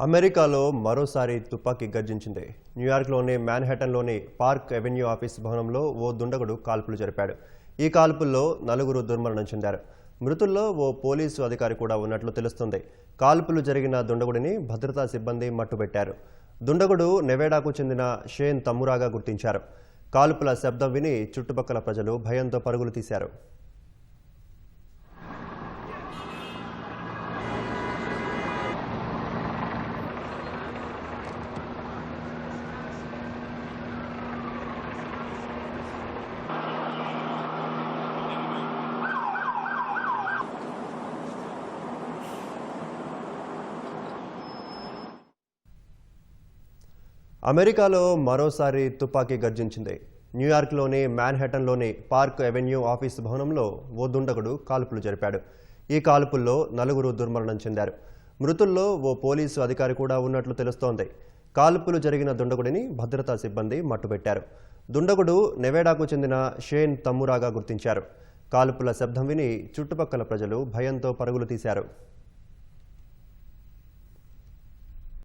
అమెరికాలో మరోసారి తుపాకీ గర్జించింది. న్యూయార్క్లోని మ్యాన్హాటన్లోని పార్క్ ఎవెన్యూ ఆఫీస్ భవనంలో ఓ దుండగుడు కాల్పులు జరిపాడు. ఈ కాల్పుల్లో నలుగురు దుర్మరణం చెందారు. మృతుల్లో ఓ పోలీసు అధికారి కూడా ఉన్నట్లు తెలుస్తుంది. కాల్పులు జరిగిన దుండగుడిని భద్రతా సిబ్బంది మట్టుబెట్టారు. దుండగుడు నెవేడాకు చెందిన షేన్ తమ్మురాగా గుర్తించారు. కాల్పుల శబ్దం విని చుట్టుపక్కల ప్రజలు భయంతో పరుగులు తీశారు. అమెరికాలో మరోసారి తుపాకీ గర్జించింది. న్యూయార్క్లోని మ్యాన్హాటన్లోని పార్క్ అవెన్యూ ఆఫీస్ భవనంలో ఓ దుండగుడు కాల్పులు జరిపాడు. ఈ కాల్పుల్లో నలుగురు దుర్మరణం చెందారు. మృతుల్లో ఓ పోలీసు అధికారి కూడా ఉన్నట్లు తెలుస్తోంది. కాల్పులు జరిగిన దుండగుడిని భద్రతా సిబ్బంది మట్టుబెట్టారు. దుండగుడు నెవేడాకు చెందిన షేన్ తమ్మురాగా గుర్తించారు. కాల్పుల శబ్దం విని చుట్టుపక్కల ప్రజలు భయంతో పరుగులు తీశారు.